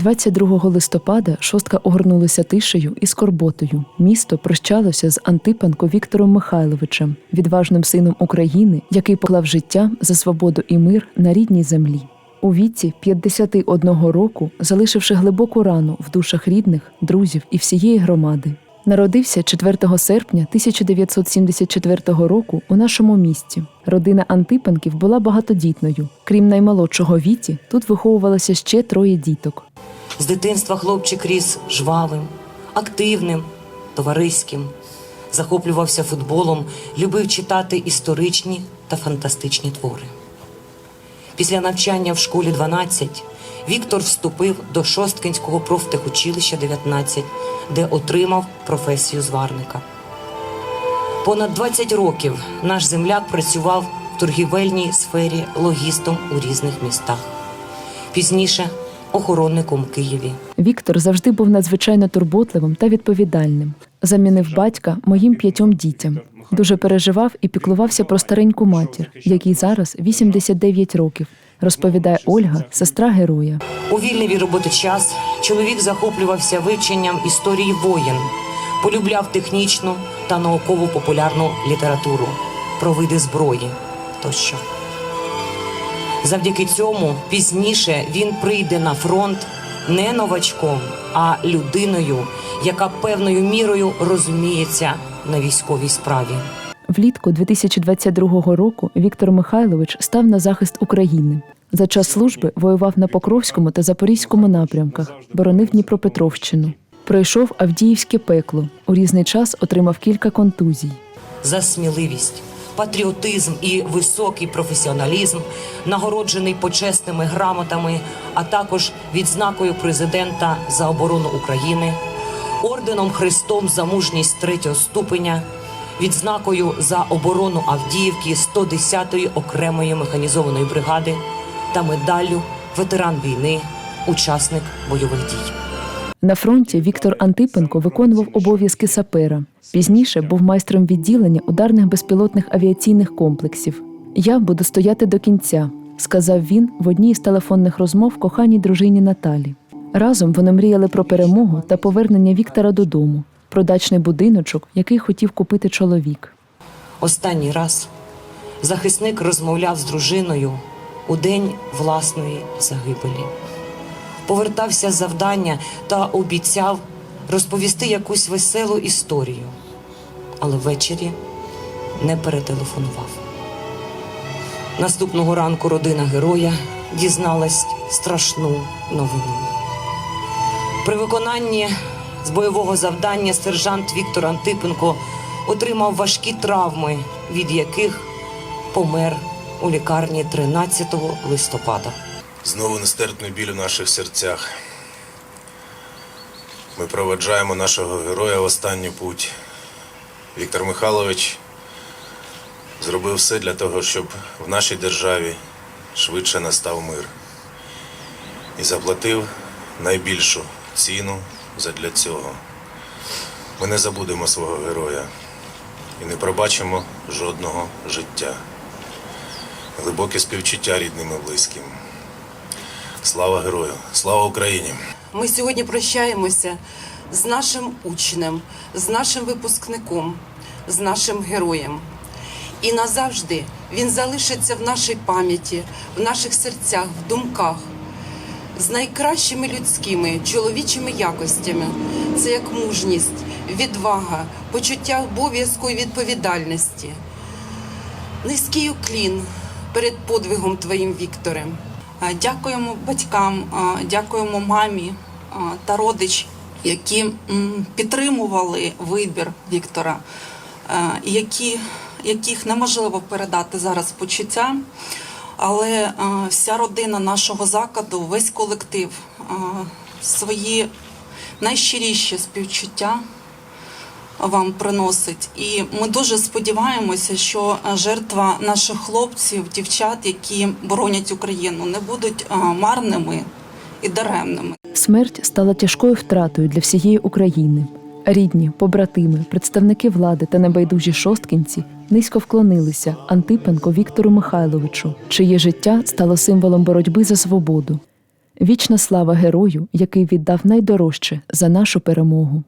22 листопада шостка огорнулася тишею і скорботою. Місто прощалося з Антипанко Віктором Михайловичем, відважним сином України, який поклав життя за свободу і мир на рідній землі. У віці 51 року, залишивши глибоку рану в душах рідних, друзів і всієї громади. Народився 4 серпня 1974 року у нашому місті. Родина Антипенків була багатодітною. Крім наймолодшого віті, тут виховувалося ще троє діток. З дитинства хлопчик ріс жвавим, активним, товариським, захоплювався футболом, любив читати історичні та фантастичні твори. Після навчання в школі 12 Віктор вступив до Шосткинського профтехучилища 19, де отримав професію зварника. Понад 20 років наш земляк працював в торгівельній сфері логістом у різних містах. Пізніше охоронником Києві. Віктор завжди був надзвичайно турботливим та відповідальним. Замінив батька моїм п'ятьом дітям. Дуже переживав і піклувався про стареньку матір, якій зараз 89 років. Розповідає Ольга, сестра героя. У вільний від роботи час чоловік захоплювався вивченням історії воєн, полюбляв технічну та наукову популярну літературу про види зброї тощо. Завдяки цьому пізніше він прийде на фронт не новачком, а людиною, яка певною мірою розуміється на військовій справі. Влітку 2022 року Віктор Михайлович став на захист України. За час служби воював на Покровському та Запорізькому напрямках, боронив Дніпропетровщину. Пройшов Авдіївське пекло. У різний час отримав кілька контузій. за сміливість, патріотизм і високий професіоналізм, нагороджений почесними грамотами, а також відзнакою президента за оборону України, орденом Христом за мужність третього ступеня, відзнакою за оборону Авдіївки 110-ї окремої механізованої бригади та медаллю ветеран війни, учасник бойових дій. На фронті Віктор Антипенко виконував обов'язки сапера. Пізніше був майстром відділення ударних безпілотних авіаційних комплексів. Я буду стояти до кінця, сказав він в одній із телефонних розмов коханій дружині Наталі. Разом вони мріяли про перемогу та повернення Віктора додому, про дачний будиночок, який хотів купити чоловік. Останній раз захисник розмовляв з дружиною у день власної загибелі. Повертався з завдання та обіцяв розповісти якусь веселу історію, але ввечері не перетелефонував. Наступного ранку родина героя дізналась страшну новину. При виконанні з бойового завдання сержант Віктор Антипенко отримав важкі травми, від яких помер у лікарні 13 листопада. Знову нестерпний біль у наших серцях. Ми проведжаємо нашого героя в останню путь. Віктор Михайлович зробив все для того, щоб в нашій державі швидше настав мир. І заплатив найбільшу ціну задля цього. Ми не забудемо свого героя і не пробачимо жодного життя. Глибоке співчуття рідним і близьким. Слава герою! Слава Україні! Ми сьогодні прощаємося з нашим учнем, з нашим випускником, з нашим героєм. І назавжди він залишиться в нашій пам'яті, в наших серцях, в думках з найкращими людськими чоловічими якостями. Це як мужність, відвага, почуття обов'язку і відповідальності. Низький уклін перед подвигом твоїм Вікторем. Е, Дякуємо батькам, дякуємо мамі та родич, які підтримували вибір Віктора, які, яких неможливо передати зараз почуття. Але е, вся родина нашого закладу, весь колектив, е, свої найщиріші співчуття вам приносить. І ми дуже сподіваємося, що жертва наших хлопців, дівчат, які боронять Україну, не будуть е, марними і даремними. Смерть стала тяжкою втратою для всієї України. Рідні, побратими, представники влади та небайдужі шосткінці низько вклонилися Антипенко Віктору Михайловичу, чиє життя стало символом боротьби за свободу. Вічна слава герою, який віддав найдорожче за нашу перемогу.